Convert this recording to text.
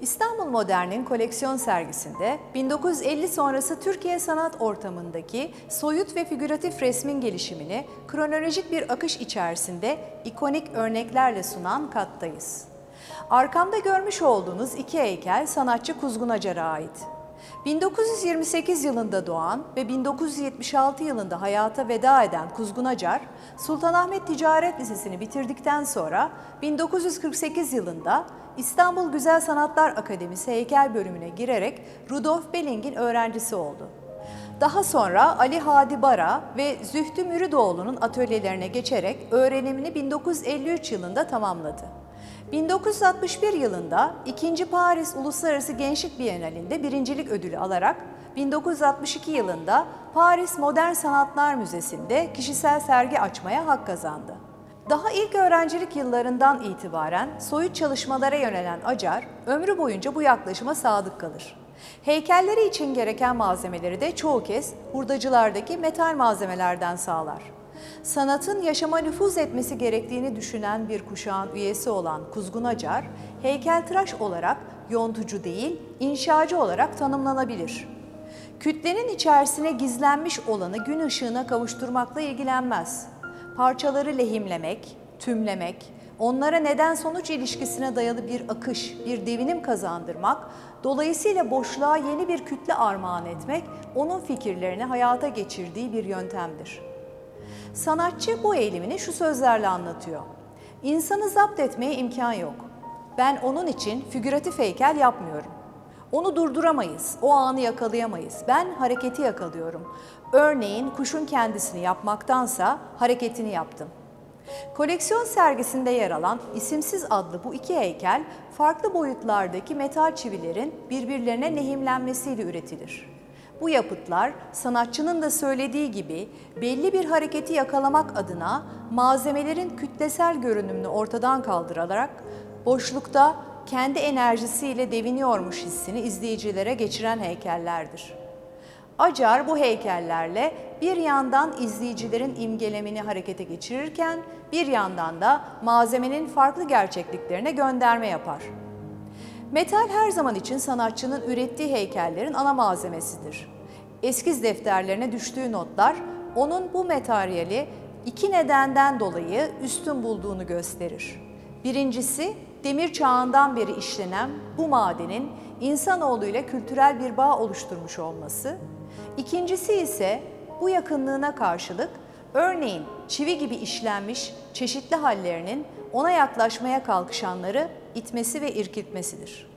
İstanbul Modern'in koleksiyon sergisinde 1950 sonrası Türkiye sanat ortamındaki soyut ve figüratif resmin gelişimini kronolojik bir akış içerisinde ikonik örneklerle sunan kattayız. Arkamda görmüş olduğunuz iki heykel sanatçı Kuzgun Acar'a ait. 1928 yılında doğan ve 1976 yılında hayata veda eden Kuzgun Acar, Sultanahmet Ticaret Lisesi'ni bitirdikten sonra 1948 yılında İstanbul Güzel Sanatlar Akademisi heykel bölümüne girerek Rudolf Belling'in öğrencisi oldu. Daha sonra Ali Hadi Bara ve Zühtü Müridoğlu'nun atölyelerine geçerek öğrenimini 1953 yılında tamamladı. 1961 yılında 2. Paris Uluslararası Gençlik Bienalinde birincilik ödülü alarak 1962 yılında Paris Modern Sanatlar Müzesi'nde kişisel sergi açmaya hak kazandı. Daha ilk öğrencilik yıllarından itibaren soyut çalışmalara yönelen Acar, ömrü boyunca bu yaklaşıma sadık kalır. Heykelleri için gereken malzemeleri de çoğu kez hurdacılardaki metal malzemelerden sağlar. Sanatın yaşama nüfuz etmesi gerektiğini düşünen bir kuşağın üyesi olan Kuzgun Acar, heykeltıraş olarak yontucu değil, inşacı olarak tanımlanabilir. Kütlenin içerisine gizlenmiş olanı gün ışığına kavuşturmakla ilgilenmez. Parçaları lehimlemek, tümlemek, onlara neden-sonuç ilişkisine dayalı bir akış, bir devinim kazandırmak, dolayısıyla boşluğa yeni bir kütle armağan etmek, onun fikirlerini hayata geçirdiği bir yöntemdir. Sanatçı bu eğilimini şu sözlerle anlatıyor. İnsanı zapt etmeye imkan yok. Ben onun için figüratif heykel yapmıyorum. Onu durduramayız, o anı yakalayamayız. Ben hareketi yakalıyorum. Örneğin kuşun kendisini yapmaktansa hareketini yaptım. Koleksiyon sergisinde yer alan İsimsiz adlı bu iki heykel farklı boyutlardaki metal çivilerin birbirlerine lehimlenmesiyle üretilir. Bu yapıtlar sanatçının da söylediği gibi belli bir hareketi yakalamak adına malzemelerin kütlesel görünümünü ortadan kaldırarak boşlukta kendi enerjisiyle deviniyormuş hissini izleyicilere geçiren heykellerdir. Acar bu heykellerle bir yandan izleyicilerin imgelemini harekete geçirirken bir yandan da malzemenin farklı gerçekliklerine gönderme yapar. Metal her zaman için sanatçının ürettiği heykellerin ana malzemesidir. Eskiz defterlerine düştüğü notlar onun bu materyali iki nedenden dolayı üstün bulduğunu gösterir. Birincisi demir çağından beri işlenen bu madenin insanoğlu ile kültürel bir bağ oluşturmuş olması. İkincisi ise bu yakınlığına karşılık örneğin çivi gibi işlenmiş çeşitli hallerinin ona yaklaşmaya kalkışanları itmesi ve irkiltmesidir.